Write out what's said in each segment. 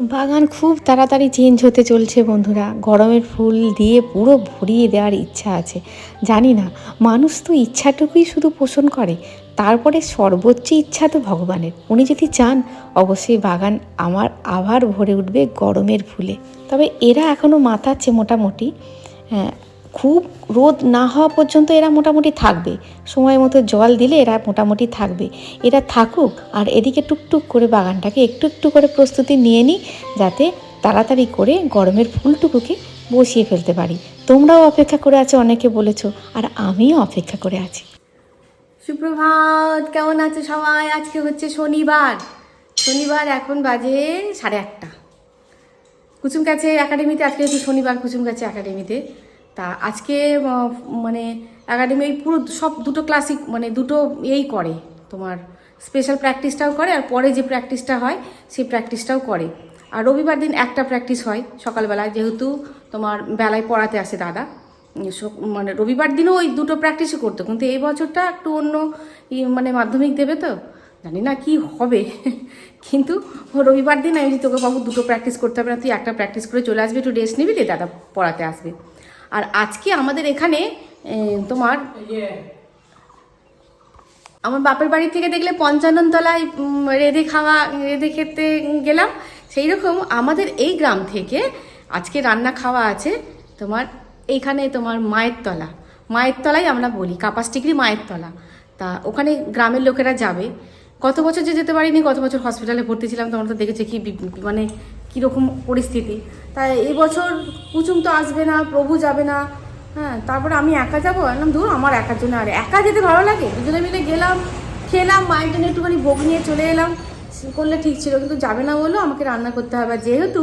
বাগান খুব তাড়াতাড়ি চেঞ্জ হতে চলছে বন্ধুরা। গরমের ফুল দিয়ে পুরো ভরিয়ে দেওয়ার ইচ্ছা আছে। জানি না, মানুষ তো ইচ্ছাটুকুই শুধু পোষণ করে। তারপরে সর্বোচ্চ ইচ্ছা তো ভগবানের। উনি যদি চান, অবশ্যই বাগান আমার আবার ভরে উঠবে গরমের ফুলে। তবে এরা এখনও মাথাচ্ছে মোটামুটি। হ্যাঁ খুব রোদ না হওয়া পর্যন্ত এরা মোটামুটি থাকবে। সময় মতো জল দিলে এরা মোটামুটি থাকবে। এরা থাকুক আর এদিকে টুকটুক করে বাগানটাকে একটু একটু করে প্রস্তুতি নিয়ে নিই, যাতে তাড়াতাড়ি করে গরমের ফুলটুকুকে বসিয়ে ফেলতে পারি। তোমরাও অপেক্ষা করে আছো, অনেকে বলেছ, আর আমিও অপেক্ষা করে আছি। সুপ্রভাত, কেমন আছে সবাই? আজকে হচ্ছে শনিবার। শনিবার এখন বাজে সাড়ে আটটা। কুচুম কাছে একাডেমিতে, আজকে হচ্ছে শনিবার কুচুম কাছে একাডেমিতে। তা আজকে মানে একাডেমি পুরো সব দুটো ক্লাসিক মানে দুটো এই করে তোমার। স্পেশাল প্র্যাকটিসটাও করে আর পরে যে প্র্যাকটিসটা হয়, সেই প্র্যাকটিসটাও করে। আর রবিবার দিন একটা প্র্যাকটিস হয় সকালবেলায়, যেহেতু তোমার বেলায় পড়াতে আসে দাদা। মানে রবিবার দিনও ওই দুটো প্র্যাকটিসই করতো, কিন্তু এই বছরটা একটু অন্য মানে মাধ্যমিক দেবে তো। জানি না কি হবে, কিন্তু রবিবার দিন আমি তোকে বাবু দুটো প্র্যাকটিস করতে হবে না, তুই একটা প্র্যাকটিস করে চলে আসবি, একটু রেস্ট নিবি দাদা পড়াতে আসবে। আর আজকে আমাদের এখানে তোমার আমার বাপের বাড়ি থেকে দেখলে পঞ্চানন তলায় রেঁধে খাওয়া, রেঁধে খেতে গেলাম। সেই রকম আমাদের এই গ্রাম থেকে আজকে রান্না খাওয়া আছে তোমার, এইখানে তোমার মায়ের তলা। মায়ের তলায় আমরা বলি কাপাসটিগরি মায়ের তলা। তা ওখানে গ্রামের লোকেরা যাবে। গত বছর যে যেতে পারিনি, গত বছর হসপিটালে ভর্তি ছিলাম তোমরা তো দেখেছ কি মানে কীরকম পরিস্থিতি। তাই এই বছর কুচুম তো আসবে না, প্রভু যাবে না। হ্যাঁ তারপরে আমি একা যাব? বললাম ধরুন আমার একার জন্য আর একা যেতে ভালো লাগে? দুজনে মিলে গেলাম, খেলাম, মায়ের জন্য একটুখানি ভোগ নিয়ে চলে এলাম। করলে ঠিক ছিল, কিন্তু যাবে না বলল, আমাকে রান্না করতে হবে। যেহেতু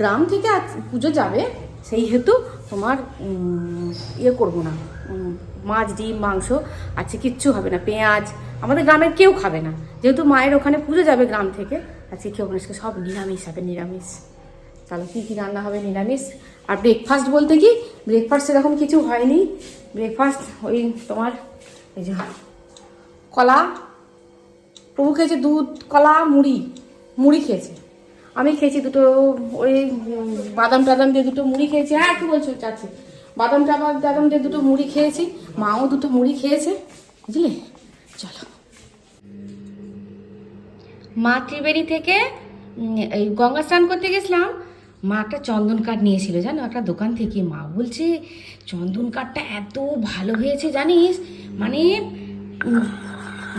গ্রাম থেকে পুজো যাবে, সেই হেতু তোমার ইয়ে করব না। মাছ, ডিম, মাংস আজকে কিচ্ছু হবে না। পেঁয়াজ, আমাদের গ্রামের কেউ খাবে না। যেহেতু মায়ের ওখানে পুজো যাবে গ্রাম থেকে, আজকে কেউ আজকে সব নিরামিষ হবে, নিরামিষ। তাহলে কী কী রান্না হবে? নিরামিষ। আর ব্রেকফাস্ট বলতে কি? ব্রেকফাস্ট সেরকম কিছু হয়নি। ব্রেকফাস্ট ওই তোমার এই যে কলা, প্রভু খেয়েছে দুধ, কলা, মুড়ি মুড়ি খেয়েছে। আমি খেয়েছি দুটো, ওই বাদাম টাদাম দিয়ে দুটো মুড়ি খেয়েছি। হ্যাঁ কী বলছো, চাচ্ছি। বাদাম টাদাম টাদাম দিয়ে দুটো মুড়ি খেয়েছি, মাও দুটো মুড়ি খেয়েছে, বুঝলে? চলো। মা ত্রিবেণী থেকে এই গঙ্গা স্নান করতে গেছিলাম, মা একটা চন্দন কাঠ নিয়েছিল, জানো? একটা দোকান থেকে মা বলছে, চন্দন কাঠটা এত ভালো হয়েছে, জানিস? মানে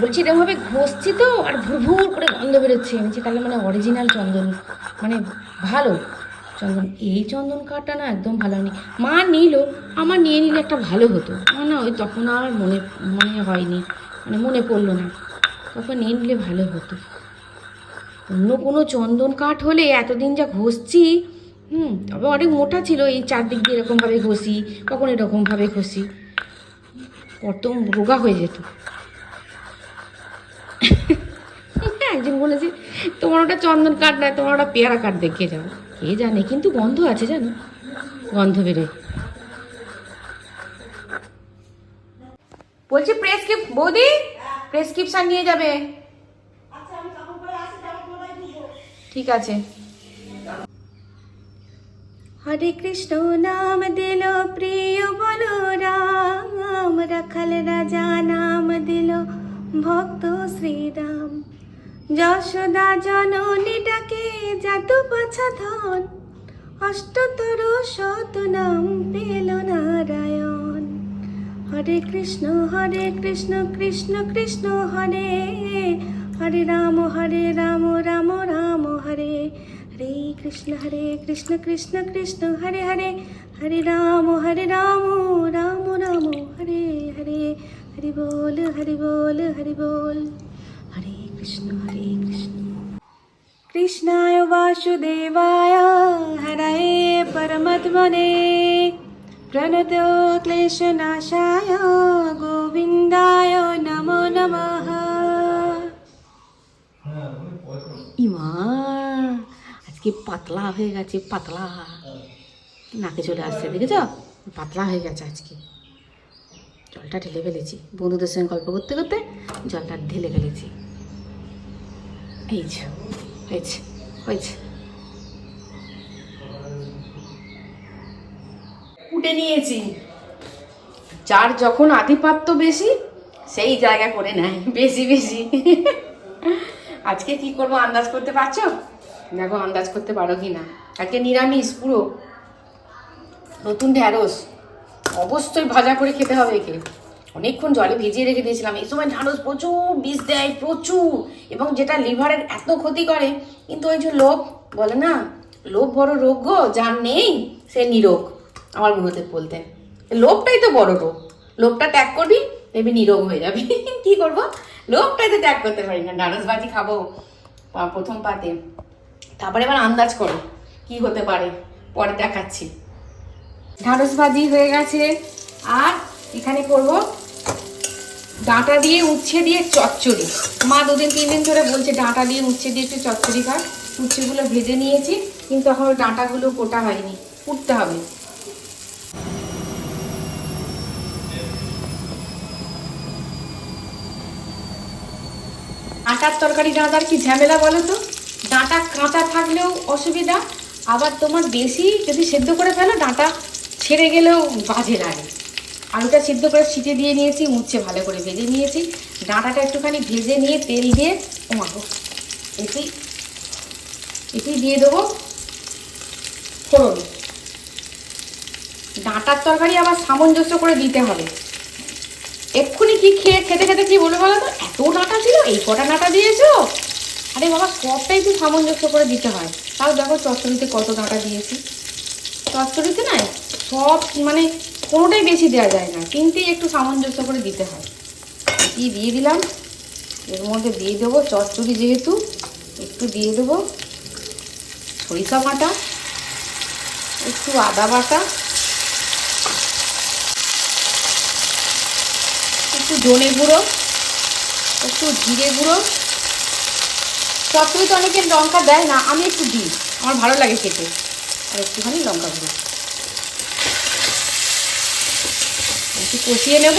বলছি এরকমভাবে ঘষছি তো, আর ভুর ভুর করে গন্ধ বেরোচ্ছে। আমি তাহলে মানে অরিজিনাল চন্দন মানে ভালো। চন্দন, এই চন্দন কাঠটা না একদম ভালো হয়নি। মা নিল, আমার নিয়ে নিলে একটা ভালো হতো। আমার না ওই তখন আর মনে মনে হয়নি মানে মনে পড়ল না। তখন নিয়ে নিলে ভালো হতো। অন্য কোনো চন্দন কাঠ হলে এতদিন যা ঘষছি, হুম, তবে অনেক মোটা ছিল, এই চারদিক দিয়ে এরকমভাবে ঘষি, কখন এরকমভাবে ঘষি। কত রোগা হয়ে যেত। একজন বলেছে, তোমার ওটা চন্দন কাঠ নয়, তোমার ওটা পেয়ারা কাঠ দেখিয়ে যাও। কে জানে, কিন্তু গন্ধ আছে জানো? গন্ধ বেরোয়। বলছি প্রেসক্রিপ বৌদি? প্রেসক্রিপশন নিয়ে যাবে। ঠিক আছে। হরে কৃষ্ণ, নাম দিল প্রিয় বলো রাম রাখাল রাজা, নাম দিল ভক্ত শ্রীরাম। যশোদা জননী ডাকে জাদু পাছা ধন। অষ্টতর শত নাম পেল নারায়ণ। হরে কৃষ্ণ হরে কৃষ্ণ কৃষ্ণ কৃষ্ণ, হরে। হরে রাম হরে রাম রাম রাম, হরে। হরে কৃষ্ণ হরে কৃষ্ণ কৃষ্ণ কৃষ্ণ, হরে হরে। হরে রাম হরে রাম রাম রাম, হরে হরে। হরি বল হরি বল হরি বল। কৃষ্ণ হরে কৃষ্ণ কৃষ্ণায় বাসুদেবায় হরায়ে পরমাত্মনে প্রণত ক্লেশনাশায় গোবিন্দায় নমো নমঃ। ইমা আজকে পাতলা হয়ে গেছে, পাতলা। নাকে চলে আসছে, দেখেছ? পাতলা হয়ে গেছে আজকে। জলটা ঢেলে ফেলেছি। বন্ধুদের সঙ্গে গল্প করতে করতে জলটা ঢেলে ফেলেছি। এই হয়েছে হয়েছে কুটে নিয়েছি। যার যখন আধিপাত্য বেশি, সেই জায়গা করে নেয়। বেশি বেশি। আজকে কি করব, আন্দাজ করতে পারছ? দেখো, আন্দাজ করতে পারো কি না। আজকে নিরামিষ, পুরো। নতুন ঢ্যাঁড়স। অবশ্যই ভাজা করে খেতে হবে একে। অনেকক্ষণ জলে ভিজিয়ে রেখে দিয়েছিলাম। এই সময় ঢ্যাঁড়স প্রচুর, বিষ দেয়, প্রচুর, এবং যেটা লিভারের এত ক্ষতি করে, কিন্তু ওই যে লোভ, বলে না, লোভ বড় রোগ গো, যার নেই, সে নিরোগ, আমার গুরুদেব বলতেন। লোভটাই তো বড় রোগ। লোভটা ত্যাগ করবি, দেখবি নিরোগ হয়ে যাবি। কি করব? লোভটাই তো ত্যাগ করতে পারি না। ঢ্যাঁড়স ভাজি খাব প্রথম পাতে। তারপরে এবার আন্দাজ করো, কি হতে পারে? পরে দেখাচ্ছি। ঢ্যাঁড়স ভাজি হয়ে গেছে। আর এখানে করব ডাঁটা দিয়ে উচ্ছে দিয়ে চচ্চড়ি। মা দুদিন তিন দিন ধরে বলছে, ডাঁটা দিয়ে উচ্ছে দিয়ে একটু চচ্চড়ি খায় উচ্ছেগুলো ভেজে নিয়েছি, কিন্তু এখন ডাঁটাগুলো কোটা হয়নি কুটতে হবে। আটার তরকারি ডাঁটার কি ঝামেলা বলো তো? ডাঁটা কাঁচা থাকলেও অসুবিধা, আবার তোমার বেশি যদি সেদ্ধ করে ফেলো, ডাঁটা ছেড়ে গেলেও বাজে লাগে। আলুটা সিদ্ধ করে ছিটে দিয়ে নিয়েছি উচ্ছে ভালো করে ভেজে নিয়েছি। ডাঁটাটা একটুখানি ভেজে নিয়ে তেল দিয়ে ওমাবো এটি এটি দিয়ে দেবো ফোড়ন। ডাঁটার তরকারি আবার সামঞ্জস্য করে দিতে হবে। এক্ষুনি কি খেয়ে, খেতে খেতে কি বলব বলো তো? এত ডাঁটা ছিল, এই কটা ডাঁটা দিয়েছ? আরে বাবা, সবটাই একটু সামঞ্জস্য করে দিতে হয়। তাও দেখো চচ্চড়িতে কত ডাঁটা দিয়েছি। চচ্চড়িতে নয়, সব মানে কোনোটাই বেশি দেওয়া যায় না। তিনটেই একটু সামঞ্জস্য করে দিতে হয়। কি দিয়ে দিলাম? এর মধ্যে দিয়ে দেবো চচ্চড়ি যেহেতু, একটু দিয়ে দেবো সরিষা বাটা, একটু আদা বাটা, একটু ধনে গুঁড়ো, একটু জিরে গুঁড়ো। চচ্চড়িতে অনেকে লঙ্কা দেয় না, আমি একটু দিই, আমার ভালো লাগে খেতে, আর একটুখানি লঙ্কা গুঁড়ো। একটু কষিয়ে নেব।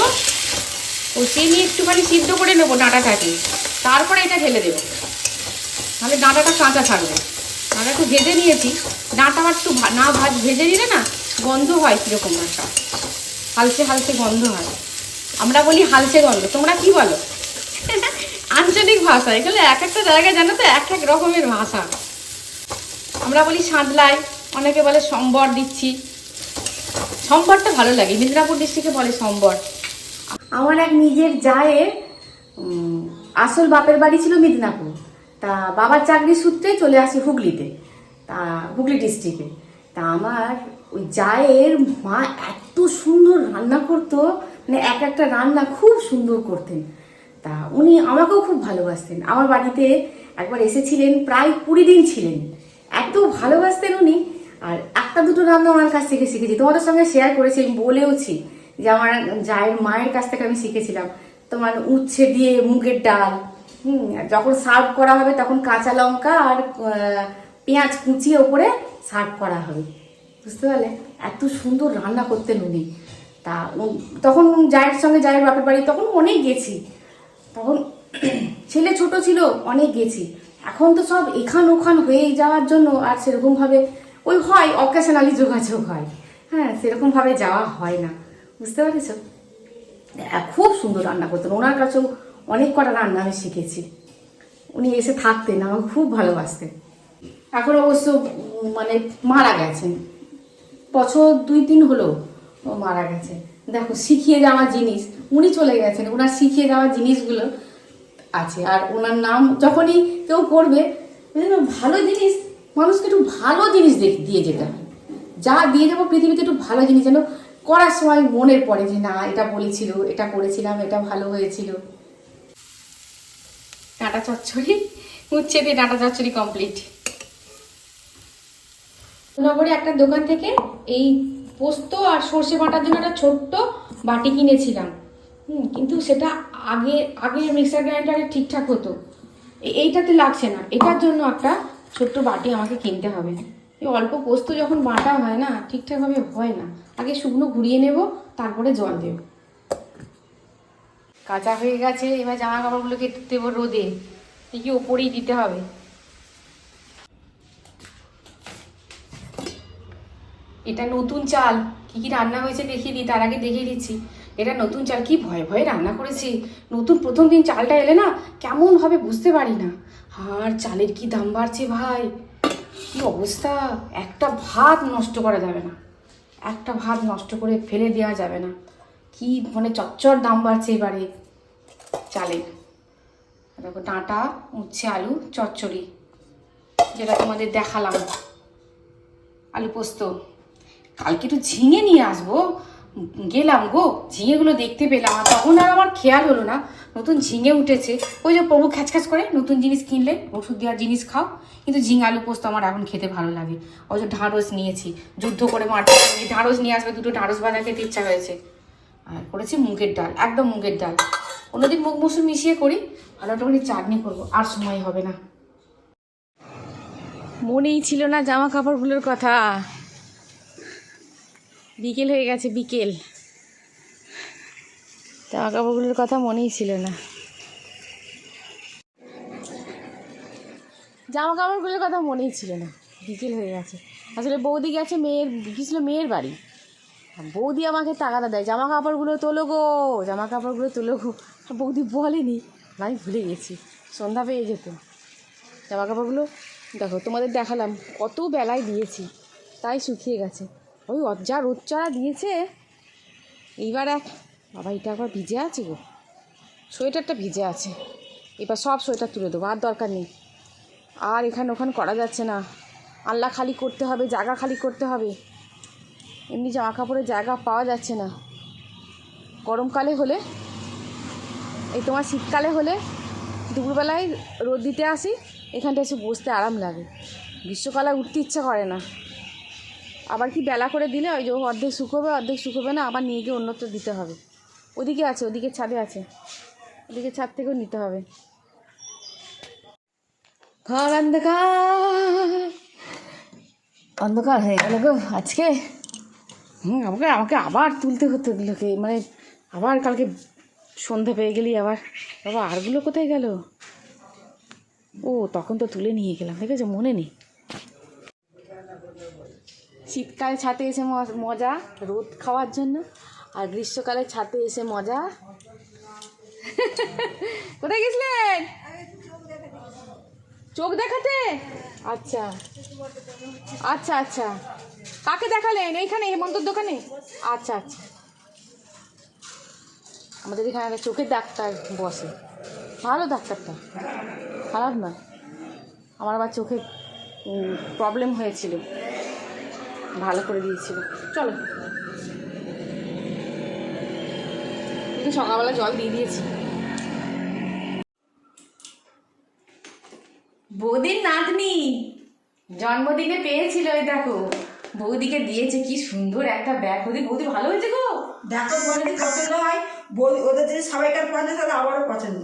কষিয়ে নিয়ে একটুখানি সিদ্ধ করে নেব ডাঁটাটাকে। তারপরে এটা ঢেলে দেবো। তাহলে ডাঁটাটা কাঁচা থাকবে। ডাঁটা একটু ভেজে নিয়েছি। ডাঁটা আমার একটু না ভাজ ভেজে নিলে না গন্ধ হয় কীরকম একটা। হালসে হালসে গন্ধ হয়। আমরা বলি হালসে গন্ধ। তোমরা কি বলো? আঞ্চলিক ভাষা। এগুলো এক একটা জায়গায় জানো তো, এক এক রকমের ভাষা। আমরা বলি সাঁতলাই অনেকে বলে সম্বর দিচ্ছি। সম্বরটা ভালো লাগে, মেদিনীপুর ডিস্ট্রিক্টে বলে সম্বর। আমার এক নিজের জায়ের আসল বাপের বাড়ি ছিল মেদিনীপুর। তা বাবার চাকরি সূত্রে চলে আসি হুগলিতে, তা হুগলি ডিস্ট্রিক্টে তা আমার ওই জায়ের মা এত সুন্দর রান্না করতো মানে এক একটা রান্না খুব সুন্দর করতেন। তা উনি আমাকেও খুব ভালোবাসতেন। আমার বাড়িতে একবার এসেছিলেন, প্রায় কুড়ি দিন ছিলেন। এত ভালোবাসতেন উনি আর একটা দুটো রান্না ওনার কাছ থেকে শিখেছি। তোমাদের সঙ্গে শেয়ার করেছি, আমি বলেওছি যে আমার জায়ের মায়ের কাছ থেকে আমি শিখেছিলাম। তোমার উচ্ছে দিয়ে মুগের ডাল, হুম যখন সার্ভ করা হবে তখন কাঁচা লঙ্কা আর পেঁয়াজ কুচিয়ে ওপরে সার্ভ করা হবে। বুঝতে পারলে? এত সুন্দর রান্না করতেন উনি। তা তখন জায়ের সঙ্গে জায়ের বাপের বাড়ি, তখন অনেক গেছি। তখন ছেলে ছোট ছিল, অনেক গেছি। এখন তো সব এখান ওখান হয়ে যাওয়ার জন্য আর সেরকমভাবে ওই হয় অকেশনালি যোগাযোগ হয়। হ্যাঁ সেরকমভাবে যাওয়া হয় না। বুঝতে পেরেছ? খুব সুন্দর রান্না করতেন। ওনার কাছেও অনেক কটা রান্না আমি শিখেছি। উনি এসে থাকতেন, আমাকে খুব ভালোবাসতেন। এখন অবশ্য মানে মারা গেছেন। বছর দুই তিন হলো ও মারা গেছে। দেখো, শিখিয়ে যাওয়া জিনিস, উনি চলে গেছেন। ওনার শিখিয়ে যাওয়া জিনিসগুলো আছে। আর ওনার নাম যখনই কেউ করবে ভালো জিনিস মানুষকে একটু ভালো জিনিস দিয়ে যেতে হয়। যা দিয়ে যাব পৃথিবীতে একটু ভালো জিনিস, যেন করার সময় মনের পড়ে যে, না, এটা বলেছিল, এটা করেছিলাম, এটা ভালো হয়েছিল। ডাঁটা চচ্চড়ি, উচ্ছে দিয়ে ডাঁটা চচ্চড়ি কমপ্লিট নগরে একটা দোকান থেকে এই পোস্ত আর সর্ষে বাটার জন্য একটা ছোট্ট বাটি কিনেছিলাম। হুম, কিন্তু সেটা আগে আগে মিক্সার গ্রাইন্ডারে ঠিকঠাক হতো। এইটাতে লাগছে না। এটার জন্য একটা ছোট্ট বাটি আমাকে কিনতে হবে। এই অল্প পোস্ত যখন বাটা হয় না, ঠিকঠাকভাবে হয় না, আগে শুকনো ঘুরিয়ে নেব, তারপরে জল দেব। কাঁচা হয়ে গেছে, এবার জামা কাপড়গুলোকে দেবো রোদে। দেখি ওপরেই দিতে হবে। এটা নতুন চাল। কি কি রান্না হয়েছে দেখিয়ে দিই, তার আগে দেখিয়ে দিচ্ছি। এটা নতুন চাল, কি ভয়ে ভয়ে রান্না করেছি। নতুন প্রথম দিন চালটা এলে না কেমন হবে বুঝতে পারি না। আর চালের কি দাম বাড়ছে ভাই? কি অবস্থা? একটা ভাত নষ্ট করা যাবে না। একটা ভাত নষ্ট করে ফেলে দেওয়া যাবে না। কি মানে চচ্চর দাম বাড়ছে এবারে চালের। দেখো ডাঁটা, উচ্ছে, আলু, চচ্চড়ি, যেটা তোমাদের দেখালাম। আলু পোস্ত। কালকে একটু ঝিঙে নিয়ে আসব। গেলাম গো, ঝিঙেগুলো দেখতে পেলাম, আর তখন আর আমার খেয়াল হলো না। নতুন ঝিঙে উঠেছে। ওই যে প্রভু খ্যাচখ্যাচ করে নতুন জিনিস কিনলে, ওষুধ দেওয়ার জিনিস খাও, কিন্তু ঝিঙে আলু পোস্ত আমার এখন খেতে ভালো লাগে। ওই যে ঢাঁড়স নিয়েছি, যুদ্ধ করে গিয়ে ঢাঁড়স নিয়ে আসবে, দুটো ঢাঁড়স ভাজা খেতে ইচ্ছা হয়েছে। আর করেছি মুগের ডাল, একদম মুগের ডাল। অন্যদিন মুগ মুসুর মিশিয়ে করি ভালো একটুখানি চাটনি করব, আর সময় হবে না। মনেই ছিল না জামা কাপড়গুলোর কথা। বিকেল হয়ে গেছে, বিকেল। জামা কাপড়গুলোর কথা মনেই ছিল না। জামা কাপড়গুলোর কথা মনেই ছিল না। বিকেল হয়ে গেছে। আসলে বৌদি গেছে মেয়ের গেছিল মেয়ের বাড়ি। বৌদি আমাকে টাকাটা দেয়। জামা কাপড়গুলো তোলো গো জামা কাপড়গুলো তোলো গো। বৌদি বলেনি, আমি ভুলে গেছি। সন্ধ্যা পেয়ে যেত। জামা কাপড়গুলো দেখো তোমাদের দেখালাম, কত বেলায় দিয়েছি, তাই শুকিয়ে গেছে। ওই যা রোদ চড়া দিয়েছে। এইবার এক বাবা, এটা একবার ভিজে আছে গো। সোয়েটারটা ভিজে আছে। এবার সব সোয়েটার তুলে দেবো, আর দরকার নেই। আর এখানে ওখানে করা যাচ্ছে না। আল্লাহ খালি করতে হবে, জায়গা খালি করতে হবে। এমনি জামা কাপড়ের জায়গা পাওয়া যাচ্ছে না। গরমকালে হলে, এই তোমার শীতকালে হলে দুপুরবেলায় রোদ দিতে আসি এখানটা এসে বসতে আরাম লাগে। গ্রীষ্মকালে উঠতে ইচ্ছা করে না। আবার কি বেলা করে দিলে ওই যে অর্ধেক শুকোবে অর্ধেক শুকোবে না, আবার নিয়ে গিয়ে অন্যত্র দিতে হবে। ওদিকে আছে, ওদিকে ছাদে আছে। ওদিকে ছাদ থেকেও নিতে হবে। ঘর অন্ধকার। অন্ধকার হয়ে গেল গো আজকে। হুম, আমাকে আমাকে আবার তুলতে হতো এগুলোকে মানে আবার কালকে সন্ধে পেয়ে গেলি আবার। বাবা, আরগুলো কোথায় গেল? ও, তখন তো তুলে নিয়ে গেলাম ঠিক আছে মনে নেই। শীতকালে ছাতে এসে মজা রোদ খাওয়ার জন্য। আর গ্রীষ্মকালে ছাতে এসে মজা। কোথায় গেছিলেন চোখ দেখাতে? আচ্ছা। আচ্ছা আচ্ছা। কাকে দেখালেন? এইখানে, হেমন্তর দোকানে? আচ্ছা আচ্ছা। আমাদের এখানে একটা চোখের ডাক্তার বসে। ভালো ডাক্তারটা। খারাপ না। আমার আবার চোখে প্রবলেম হয়েছিল। ভালো করে দিয়েছিল। চলো। কিন্তু সকালবেলা জল দিয়ে দিয়েছি। বৌদির নাতনি জন্মদিনে পেয়েছিল ওই দেখো। বৌদিকে দিয়েছে কি সুন্দর একটা ব্যাগ। বৌদি বৌদি ভালো হয়েছে গো? দেখো যদি পছন্দ হয়। বৌদি ওদের যদি সবাইকার পছন্দ তাহলে আমারও পছন্দ।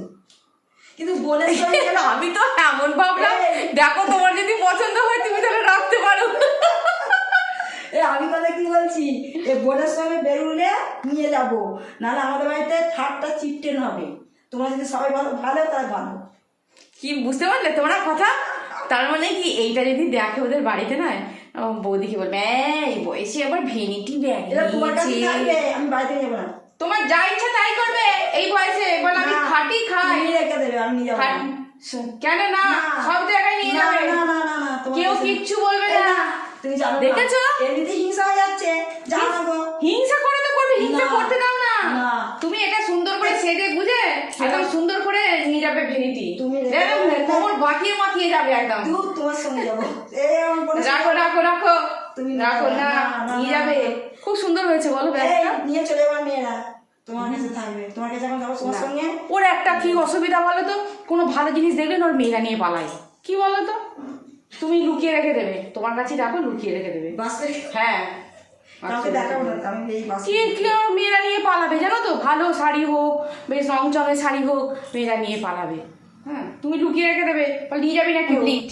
কিন্তু বলে আমি তো এমন ভাবলাম দেখো তোমার যদি পছন্দ হয় তুমি তাহলে রাখতে পারো। এ আমি কথা কি বলছি? এ বোনের সঙ্গে বেরুলে নিয়ে যাব। নাহলে আমাদের বাড়িতে ঠাটটা চিপটেন হবে। তোমরা যদি সবাই ভালো ভালো তাহলে ভালো। কি বুঝতে পারলে তোমরা কথা? তার মানে কি এইটা যদি দেখে ওদের বাড়িতে না বৌদিকে বলবে "এই, বয়সে আবার ভেনিটি ব্যাগ আমি বাড়িতে যাব না। তোমার যা ইচ্ছা তাই করবে এই বয়সে। বলে আমি খাটি খাই। রেখে দেবে আমি নিয়ে যাব কেন না। সব জায়গায় নিয়ে যাবে। না না না না কেউ কিচ্ছু বলবে না তুমি জানো। দেখেছ? এমনিতে হিংসা হয়ে যাচ্ছে জানো গো। হিংসা করে তো করবে হিংসা করতে দাও না। তুমি এটা সুন্দর করে সেজে বুঝে একদম সুন্দর করে নিয়ে যাবে ভেনিটি। তুমি কোমর বাঁকিয়ে যাবে একদম। তোমার সঙ্গে যাব। রাখো রাখো রাখো। তুমি রাখো না নিয়ে যাবে। খুব সুন্দর হয়েছে বলো ব্যাগটা নিয়ে চলে যাব মেয়েরা। তোমার কাছে থাকবে। তোমার কাছে এখন যাব তোমার সঙ্গে। ওর একটা কি অসুবিধা বলো তো? কোনো ভালো জিনিস দেখলে না ওর মেয়েরা নিয়ে পালায়। কি বলো তো? তুমি লুকিয়ে রেখে দেবে। তোমার কাছে রাখো লুকিয়ে রেখে দেবে। বাসে হ্যাঁ। কাউকে দেখাবো না আমি এই বাসে কি কি মেয়েরা নিয়ে পালাবে জানো তো? ভালো শাড়ি হোক বেশ রং চঙের শাড়ি হোক মেয়েরা নিয়ে পালাবে। হ্যাঁ। তুমি লুকিয়ে রেখে দেবে নিয়ে যাবি না কমপ্লিট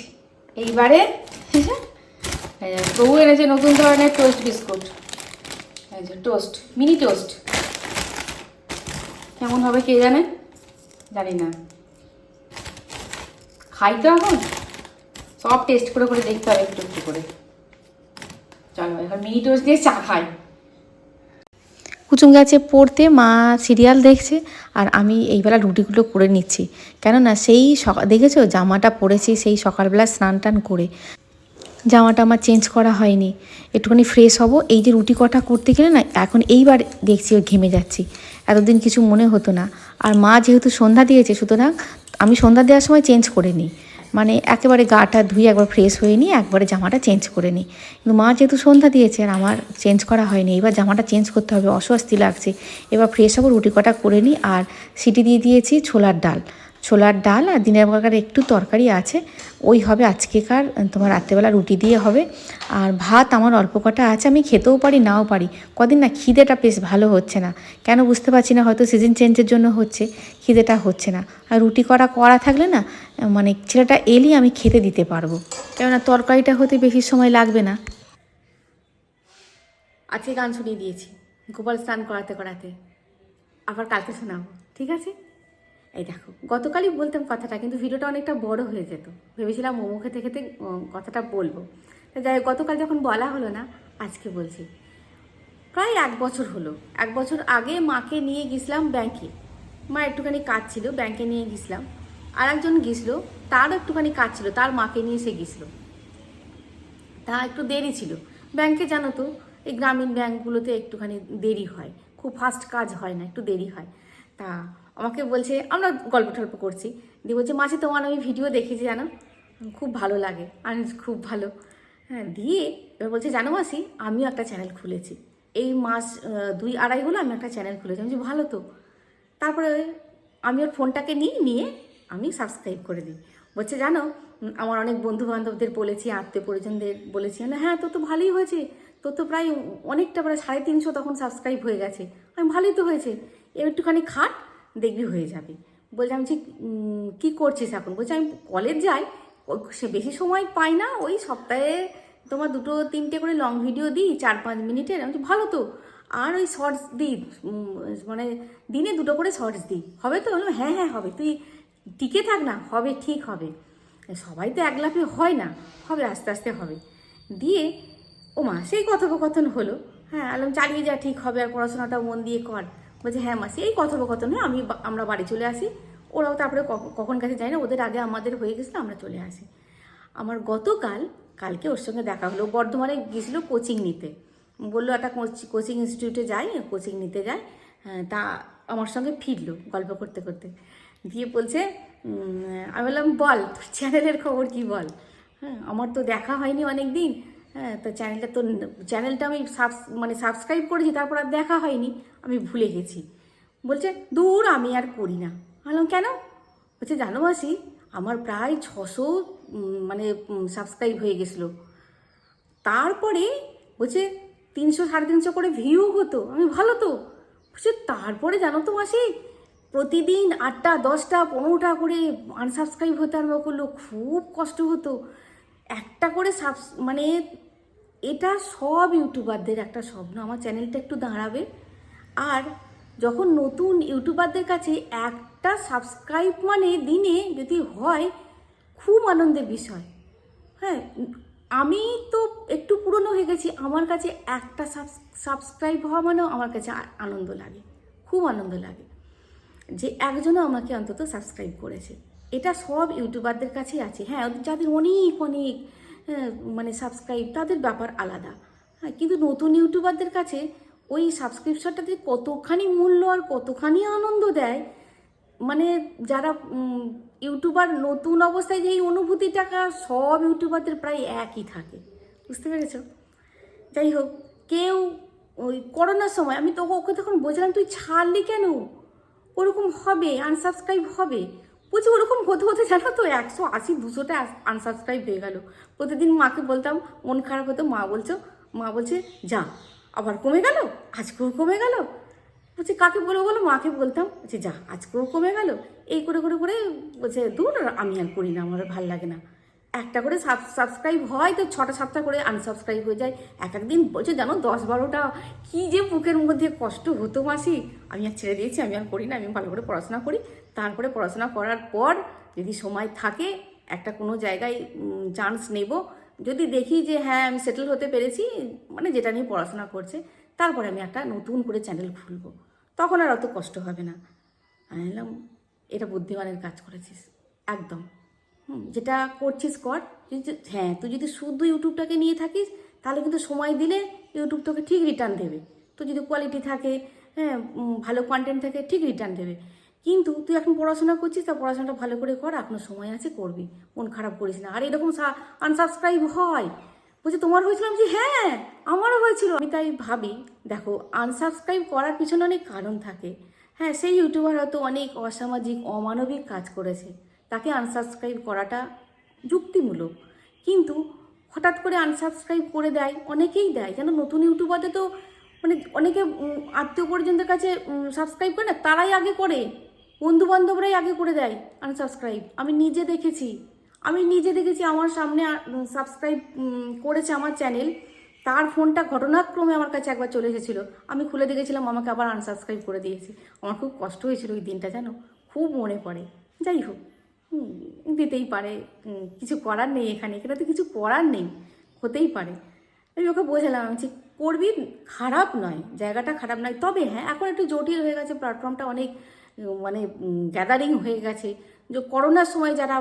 এইবারে প্রভু এনেছে নতুন ধরনের toast biscuit toast mini toast কেমন হবে কে জানে? জানি না। খাই তো এখন? সব টেস্ট করে করে দেখতে হবে একটু একটু করে। চলো এখন মিনি টোস্ট দিয়ে চা খাই। কুচুম গেছে পড়তে মা সিরিয়াল দেখছে, আর আমি এইবেলা রুটিগুলো করে নিচ্ছি। কেননা সেই সকাল দেখেছ? জামাটা পরেছি, সেই সকালবেলা স্নান টান করে। জামাটা আমার চেঞ্জ করা হয়নি। একটুখানি ফ্রেশ হব। এই যে রুটি কটা করতে গেলে না, এখন এইবার দেখছি ঘেমে যাচ্ছি। এতদিন কিছু মনে হতো না। আর মা যেহেতু সন্ধ্যা দিয়েছে, সুতরাং আমি সন্ধ্যা দেওয়ার সময় চেঞ্জ করে নিই। মানে একেবারে গাটা ধুয়ে একবার ফ্রেশ হয়ে নিই একবারে জামাটা চেঞ্জ করে নিই। কিন্তু মা যেহেতু সন্ধ্যা দিয়েছে আর আমার চেঞ্জ করা হয়নি, এবার জামাটা চেঞ্জ করতে হবে, অস্বস্তি লাগছে। এবার ফ্রেশ হব, রুটি কটা করে নিই আর সিটি দিয়ে দিয়েছি ছোলার ডাল। ছোলার ডাল আর দিনের বেলাকার একটু তরকারি আছে, ওই হবে আজকেকার, তোমার রাত্রেবেলা রুটি দিয়ে হবে। আর ভাত আমার অল্প কটা আছে, আমি খেতেও পারি, নাও পারি। কদিন না খিদেটা বেশ ভালো হচ্ছে না। কেন বুঝতে পারছি না, হয়তো সিজন চেঞ্জের জন্য হচ্ছে, খিদেটা হচ্ছে না। আর রুটি করা করা থাকলে না মানে ছেলেটা এলেই আমি খেতে দিতে পারব। কেননা তরকারিটা হতে বেশি সময় লাগবে না। আজকে গান শুনিয়ে দিয়েছি। গোপাল স্নান করাতে করাতে। আবার কালকে শোনাবো, ঠিক আছে? এই দেখো, গতকালই বলতাম কথাটা, কিন্তু ভিডিওটা অনেকটা বড় হয়ে যেত। ভেবেছিলাম মোমো খেতে খেতে কথাটা বলব। যাই গতকাল যখন বলা হলো না, আজকে বলছি। প্রায় এক বছর হলো, এক বছর আগে মাকে নিয়ে গেছিলাম ব্যাংকে। মা একটুখানি কাজ ছিল ব্যাংকে নিয়ে গেছিলাম। আর একজন গেছিল, তারও একটুখানি কাজ ছিল, তার মাকে নিয়ে সে গেছিল। তা একটু দেরি ছিল। ব্যাংকে জানো তো, এই গ্রামীণ ব্যাংকগুলোতে একটুখানি দেরি হয়। খুব ফাস্ট কাজ হয় না, একটু দেরি হয়। তা আমাকে বলছে, আমরা গল্প টল্প করছি। দিয়ে বলছে, মাসি, তোমার আমি ভিডিও দেখেছি, জানো? খুব ভালো লাগে আমি খুব ভালো। হ্যাঁ দিয়ে এবার বলছে, জানো মাসি, আমিও একটা চ্যানেল খুলেছি। এই মাস দুই আড়াই হলো, আমি একটা চ্যানেল খুলেছি। আমি ভালো তো। তারপরে আমি ওর ফোনটাকে নিই নিয়ে আমি সাবস্ক্রাইব করে দিই। বলছে, জানো আমার অনেক বন্ধু বান্ধবদের বলেছি আত্মীয় পরিজনদের বলেছি না হ্যাঁ তো তো ভালোই হয়েছে। তো তো প্রায় অনেকটা, প্রায় সাড়ে তিনশো তখন সাবস্ক্রাইব হয়ে গেছে। আমি ভালোই তো হয়েছে। একটুখানি খাট দেখবি হয়ে যাবে। বললাম যে কি করছিস এখন? বলছে আমি কলেজ যাই সে বেশি সময় পাই না ওই সপ্তাহে তোমার দুটো তিনটে করে লং ভিডিও দিই চার পাঁচ মিনিটের আমি ভালো তো। আর ওই শর্টস দিই মানে দিনে দুটো করে শর্টস দিই। হবে তো? বললাম, হ্যাঁ হ্যাঁ হবে। তুই টিকে থাক না হবে ঠিক হবে। সবাই তো এক লাফে হয় না হবে আস্তে আস্তে হবে। দিয়ে ও মা সেই কথোপকথন হলো। হ্যাঁ আলাম চালিয়ে যা ঠিক হবে আর পড়াশোনাটা মন দিয়ে কর। বলছে হ্যাঁ মাসি এই কথোপকথন আমি আমরা বাড়ি চলে আসি। ওরাও তারপরে কখন কাছে যায় না ওদের আগে আমাদের হয়ে গেছিল আমরা চলে আসি। আমার গতকাল কালকে ওর সঙ্গে দেখা হলো বর্ধমানে গিয়েছিল কোচিং নিতে। বলল একটা কোচিং ইনস্টিটিউটে যাই কোচিং নিতে যাই। হ্যাঁ, তা আমার সঙ্গে ফিরলো গল্প করতে করতে। দিয়ে বলছে আমি বললাম বল তোর চ্যানেলের খবর কি বল? হ্যাঁ আমার তো দেখা হয়নি অনেক দিন হ্যাঁ তো চ্যানেলটা তো চ্যানেলটা আমি সাবস মানে সাবস্ক্রাইব করেছি, তারপর আর দেখা হয়নি, আমি ভুলে গেছি। বলছে, দূর আমি আর করি না। বললাম, কেন? বলছে, জানো মাসি, আমার প্রায় ছশো মানে সাবস্ক্রাইব হয়ে গেছিল। তারপরে বলছে, তিনশো, সাড়ে তিনশো করে ভিউ হতো। আমি ভালো তো। বলছে, তারপরে জানো তো মাসি, প্রতিদিন আটটা, দশটা, পনেরোটা করে আনসাবস্ক্রাইব হতে আরম্ভ করল, খুব কষ্ট হতো। একটা করে সাবস মানে এটা সব ইউটিউবারদের একটা স্বপ্ন। আমার চ্যানেলটা একটু দাঁড়াবে। আর যখন নতুন ইউটিউবারদের কাছে একটা সাবস্ক্রাইব মানে দিনে যদি হয়, খুব আনন্দের বিষয়। হ্যাঁ আমি তো একটু পুরনো হয়ে গেছি। আমার কাছে একটা সাবস্ক্রাইব হওয়া মানেও আমার কাছে আনন্দ লাগে। খুব আনন্দ লাগে যে একজনও আমাকে অন্তত সাবস্ক্রাইব করেছে। এটা সব ইউটিউবারদের কাছেই আছে। হ্যাঁ যাদের অনেক অনেক মানে সাবস্ক্রাইব তাদের ব্যাপার আলাদা। হ্যাঁ কিন্তু নতুন ইউটিউবারদের কাছে ওই সাবস্ক্রিপশনটাতে কতখানি মূল্য আর কতখানি আনন্দ দেয় মানে যারা ইউটিউবার নতুন অবস্থায় যে এই অনুভূতিটাকা সব ইউটিউবারদের প্রায় একই থাকে। বুঝতে পেরেছ? যাই হোক, কেউ ওই করোনার সময়, আমি তোকে ওকে তখন বোঝালাম তুই ছাড়লি কেন? ওরকম হবে আনসাবস্ক্রাইব হবে। বলছি, ওরকম হতে হতে জানো তো একশো আশি, দুশোটা আনসাবস্ক্রাইব হয়ে গেল। প্রতিদিন মাকে বলতাম, মন খারাপ হতো মা বলছো, মা বলছে, যা, আবার কমে গেল, আজকেও কমে গেল। বলছে, কাকে বলব বলো? মাকে বলতাম, বলছে, যা, আজকেও কমে গেল। এই করে করে করে বলছে, দূর, আমি আর করি না, আমার ভালো লাগে না। একটা করে সাব সাবস্ক্রাইব হয় তো ছটা, সাতটা করে আনসাবস্ক্রাইব হয়ে যায়। এক একদিন বলছে, জানো, দশ, বারোটা, কী যে বুকের মধ্যে কষ্ট হতো মাসি। আমি আর ছেড়ে দিয়েছি, আমি আর করি না, আমি ভালো করে পড়াশোনা করি। তারপরে পড়াশোনা করার পর যদি সময় থাকে, একটা কোনো জায়গায় চান্স নেব। যদি দেখি যে হ্যাঁ আমি সেটেল হতে পেরেছি মানে যেটা নিয়ে পড়াশোনা করছে, তারপরে আমি একটা নতুন করে চ্যানেল খুলবো। তখন আর অত কষ্ট হবে না। আমি বললাম, এটা বুদ্ধিমানের কাজ করেছিস। একদম। হুম, যেটা করছিস কর। হ্যাঁ তুই যদি শুধু ইউটিউবটাকে নিয়ে থাকিস, তাহলে কিন্তু সময় দিলে ইউটিউব তোকে ঠিক রিটার্ন দেবে। তো যদি কোয়ালিটি থাকে হ্যাঁ ভালো কন্টেন্ট থাকে, ঠিক রিটার্ন দেবে। কিন্তু তুই এখন পড়াশোনা করছিস, তা পড়াশোনাটা ভালো করে কর, এখনও সময় আছে, করবি। মন খারাপ করিস না। আর এরকম আনসাবস্ক্রাইব হয়। বলছি, তোমার হয়েছিলাম যে হ্যাঁ আমারও হয়েছিল। আমি তাই ভাবি, দেখো আনসাবস্ক্রাইব করার পিছনে অনেক কারণ থাকে। হ্যাঁ সেই ইউটিউবার হয়তো অনেক অসামাজিক, অমানবিক কাজ করেছে। তাকে আনসাবস্ক্রাইব করাটা যুক্তিমূলক। কিন্তু হঠাৎ করে আনসাবস্ক্রাইব করে দেয়, অনেকেই দেয়। যেন নতুন ইউটিউবারদের তো মানে অনেকে আত্মীয় পরিজনদের কাছে সাবস্ক্রাইব করে না, তারাই আগে করে। বন্ধু বান্ধবরাই আগে করে দেয় আনসাবস্ক্রাইব আমি নিজে দেখেছি। আমি নিজে দেখেছি, আমার সামনে সাবস্ক্রাইব করেছে আমার চ্যানেল তার ফোনটা ঘটনাক্রমে আমার কাছে একবার চলে এসেছিল। আমি খুলে দেখেছিলাম, আমাকে আবার আনসাবস্ক্রাইব করে দিয়েছে। আমার খুব কষ্ট হয়েছিল ওই দিনটা, জানো? খুব মনে পড়ে। যাই হোক দিতেই পারে। কিছু করার নেই এখানে। এখানে তো কিছু করার নেই। হতেই পারে। আমি ওকে বোঝালাম, আমি যে করবি? খারাপ নয়। জায়গাটা খারাপ নয়। তবে হ্যাঁ এখন একটু জটিল হয়ে গেছে প্ল্যাটফর্মটা অনেক মানে গ্যাদারিং হয়ে গেছে। যে করোনার সময় যারা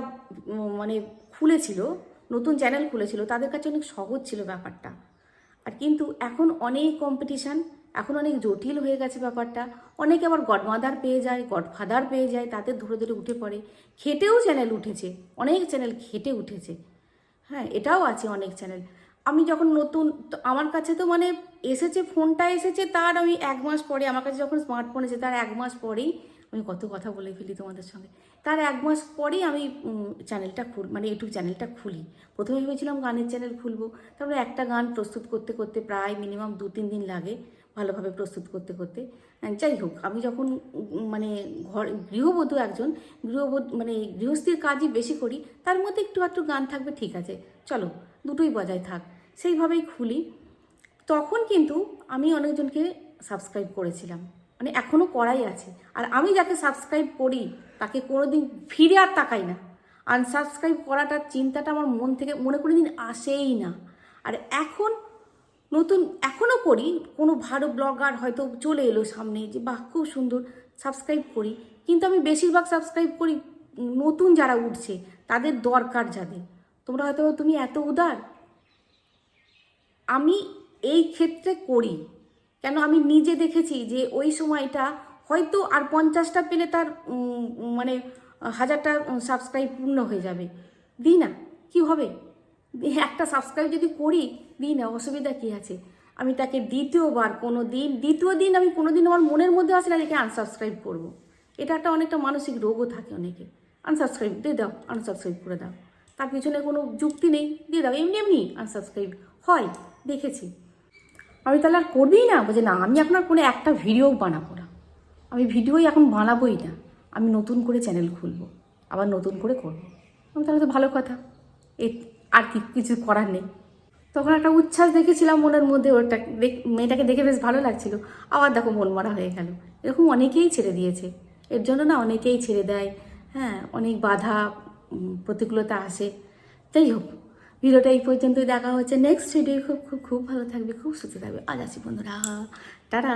মানে খুলেছিল, নতুন চ্যানেল খুলেছিল, তাদের কাছে অনেক সহজ ছিল ব্যাপারটা। আর কিন্তু এখন অনেক কম্পিটিশান এখন অনেক জটিল হয়ে গেছে ব্যাপারটা। অনেকে আবার গডমাদার পেয়ে যায় গডফাদার পেয়ে যায় তাদের ধরে ধরে উঠে পড়ে। খেটেও চ্যানেল উঠেছে, অনেক চ্যানেল খেটে উঠেছে। হ্যাঁ এটাও আছে অনেক চ্যানেল আমি যখন নতুন আমার কাছে তো মানে এসেছে ফোনটা এসেছে, তার আমি এক মাস পরে, আমার কাছে যখন স্মার্টফোন এসেছে, তার এক মাস পরেই আমি কত কথা বলে ফেলি তোমাদের সঙ্গে। তার এক মাস পরেই আমি চ্যানেলটা খুল মানে ইউটিউব চ্যানেলটা খুলি। প্রথমে ভেবেছিলাম গানের চ্যানেল খুলবো, তারপরে একটা গান প্রস্তুত করতে করতে প্রায় মিনিমাম দু তিন দিন লাগে ভালোভাবে প্রস্তুত করতে করতে। যাই হোক, আমি যখন মানে ঘর, গৃহবধূ একজন, গৃহবধূ মানে গৃহস্থীর কাজই বেশি করি, তার মধ্যে একটু একটু গান থাকবে, ঠিক আছে, চলো দুটোই বজায় থাক। সেইভাবেই খুলি। তখন কিন্তু আমি অনেকজনকে সাবস্ক্রাইব করেছিলাম। মানে এখনও করাই আছে। আর আমি যাকে সাবস্ক্রাইব করি, তাকে কোনোদিন ফিরে আর তাকাই না। আনসাবস্ক্রাইব করাটার চিন্তাটা আমার মন থেকে মনে কোনো দিন আসেই না। আর এখন নতুন এখনও করি, কোনো ভালো ব্লগার হয়তো চলে এলো সামনে যে, বাহ, খুব সুন্দর সাবস্ক্রাইব করি। কিন্তু আমি বেশিরভাগ সাবস্ক্রাইব করি নতুন যারা উঠছে, তাদের দরকার যাদের। তোমরা হয়তো, তুমি এত উদার? আমি এই ক্ষেত্রে করি। কেন আমি নিজে দেখেছি যে ওই সময়টা হয়তো আর পঞ্চাশটা পেলে তার মানে হাজারটা সাবস্ক্রাইব পূর্ণ হয়ে যাবে। দিই না, কী হবে? একটা সাবস্ক্রাইব যদি করি, দিই না, অসুবিধা কী আছে? আমি তাকে দ্বিতীয়বার কোনো দিন, দ্বিতীয় দিন আমি কোনো দিন আমার মনের মধ্যে আসে না দেখে আনসাবস্ক্রাইব করব। এটা একটা অনেকটা মানসিক রোগও থাকে অনেকে। আনসাবস্ক্রাইব দিয়ে দাও আনসাবস্ক্রাইব করে দাও। তার পিছনে কোনো যুক্তি নেই, দিয়ে দাও, এমনি এমনি আনসাবস্ক্রাইব হয়, দেখেছি। আমি তাহলে আর করবেই না বলছে, না, আমি এখন আর কোনো একটা ভিডিও বানাবো না। আমি ভিডিওই এখন বানাবোই না। আমি নতুন করে চ্যানেল খুলবো, আবার নতুন করে করব। আমি তাহলে তো ভালো কথা। এ আর কি কিছু করার নেই। তখন একটা উচ্ছ্বাস দেখেছিলাম মনের মধ্যে, ওটা মেয়েটাকে দেখে বেশ ভালো লাগছিল। আবার দেখো মন মারা হয়ে গেল। এরকম অনেকেই ছেড়ে দিয়েছে। এর জন্য না অনেকেই ছেড়ে দেয় হ্যাঁ অনেক বাধা প্রতিকূলতা আসে। যাই হোক ভিডিওটা এই পর্যন্তই, দেখা হচ্ছে নেক্সট ভিডিও খুব খুব খুব ভালো থাকবে, খুব সুস্থ থাকবে। আজ আসি বন্ধুরা। টাটা।